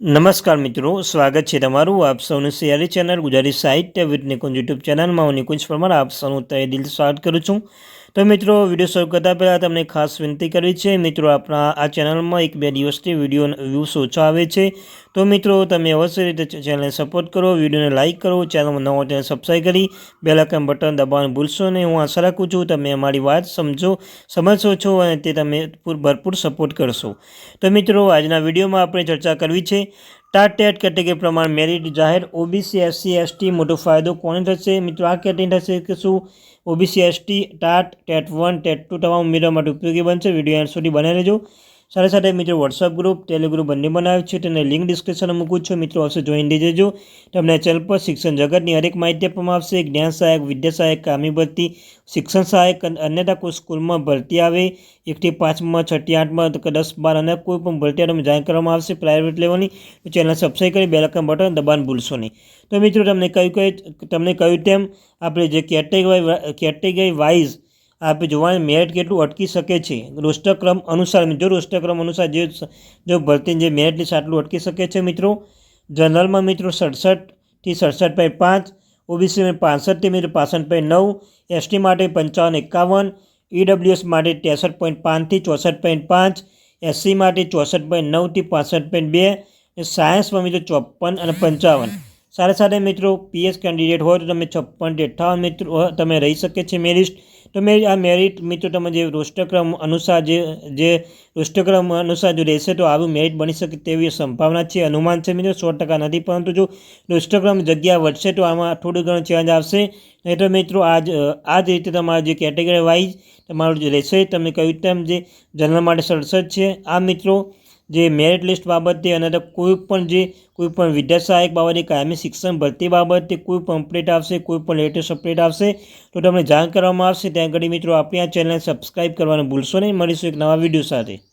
નમસ્કાર મિત્રો, સ્વાગત છે તમારું આપ સૌનું સિયારી ચેનલ ગુજરાતી સાહિત્ય વિથ નિકુંજ યુટ્યુબ ચેનલમાં. હું નિકુંજ પરમાર, આપ સૌનું તય દિલ સ્વાગત કરું છું. તો મિત્રો, વીડિયો શરૂ કરતાં પહેલાં તમને ખાસ વિનંતી કરવી છે, મિત્રો, આપણા આ ચેનલમાં એક બે દિવસથી વીડિયો વ્યૂઝ ઓછા આવે છે. તો મિત્રો, તમે અવશ્ય રીતે ચેનલને સપોર્ટ કરો, વિડીયોને લાઇક કરો, ચેનલમાં નવો ચેનલ સબસ્ક્રાઈબ કરી બેલાકન બટન દબાવવાનું ભૂલશો નહીં. હું આશા રાખું છું, તમે અમારી વાત સમજો, સમજશો છો અને તે તમે ભરપૂર સપોર્ટ કરશો. તો મિત્રો, આજના વિડીયોમાં આપણે ચર્ચા કરવી છે ટાટ ટેટ કેટેગરી પ્રમાણે મેરિટ જાહેર, ઓબીસી, એસસી, એસટી, મોટો ફાયદો કોને થશે? મિત્રો, આ કેટેગરી થશે કે શું? OBC, ST, TAT, TET one, TET two તમામ ઉમેદવાર માટે ઉપયોગી બનશે. વીડિયો એન્ડ સુધી બનાવી લેજો સાથે સાથે મિત્રો વોટ્સઅપ ગ્રુપ ટેલિગ્રુપ બંને બનાવ્યું છે. તેને લિંક ડિસ્ક્રિપ્શનમાં મૂકું છું. મિત્રો અવશ્ય જોઈન થઈ જજો તમને ચેનલ પર શિક્ષણ જગતની હરેક માહિતી આપવામાં આવશે. જ્ઞાન સહાયક, વિદ્યા સહાયક, કામી ભરતી, શિક્ષણ સહાયક અન્યતા કોઈ સ્કૂલમાં ભરતી આવે. એકથી પાંચમાં છઠ્ઠી આઠમાં દસ, બાર અને કોઈ પણ ભરતી આવે જાણ કરવામાં આવશે પ્રાઇવેટ લેવલની તો ચેનલ સબસ્ક્રાઈબ કરી બેલકન બટન દબાણ ભૂલશો નહીં. તો મિત્રો, તમને કહ્યું કહે તમને કહ્યું તેમ આપણે જે કેટેગરી કેટેગરી વાઇઝ આપણે જોવાની મેરિટ કેટલું અટકી શકે છે? રોષ્ટક્રમ અનુસાર જો રોષ્ટક્રમ અનુસાર જે જો ભરતી જે મેરિટ લિસ્ટ આટલું અટકી શકે છે મિત્રો? જનરલમાં મિત્રો સડસઠથી સડસઠ પોઈન્ટ પાંચ ઓબીસીમાં પાસઠથી મિત્રો પાસઠ પોઈન્ટ નવ એસટી માટે પંચાવન એકાવન ઈડબ્લ્યુએસ માટે ત્રેસઠ પોઈન્ટ પાંચથી ચોસઠ પોઈન્ટ પાંચ એસસી માટે ચોસઠ પોઈન્ટ નવથી પાસઠ પોઈન્ટ બે સાયન્સમાં મિત્રો ચોપન અને પંચાવન. સાથે સાથે મિત્રો પીએસ કેન્ડિડેટ હોય તો તમે છપ્પન અઠ્ઠાવન મિત્રો, તમે રહી શકે છે મેરિટ તો મેં આ મેરિટ મિત્રો, તમે જે રોષ્ટક્રમ અનુસાર જે જે રોષ્ટક્રમ અનુસાર જો રહેશે તો આવું મેરિટ બની શકે તેવી સંભાવના છે, અનુમાન છે, મિત્રો, સો ટકા નથી. પરંતુ જો રોષ્ટક્રમ જગ્યા વધશે તો આમાં થોડું ઘણું ચેન્જ આવશે. નહીં તો, મિત્રો, આજ આ જ રીતે તમારું જે કેટેગરી વાઇઝ તમારું જે રહેશે, તમે કહ્યું તેમ જે જનરલ માટે સડસઠ છે, આ, મિત્રો જે મેરિટ લિસ્ટ બાબતે અને તો કોઈ પણ જે કોઈ પણ વિદ્યા સહાયક બાબતે કાયમી શિક્ષણ ભરતી બાબતે કોઈ પણ અપડેટ આવશે, કોઈ પણ લેટેસ્ટ અપડેટ આવશે, તો તમને જાણ કરવામાં આવશે. ત્યાં આગળ મિત્રો, આપણી આ ચેનલને સબસ્ક્રાઈબ કરવાનું ભૂલશો નહીં. મળીશું એક નવા વીડિયો સાથે.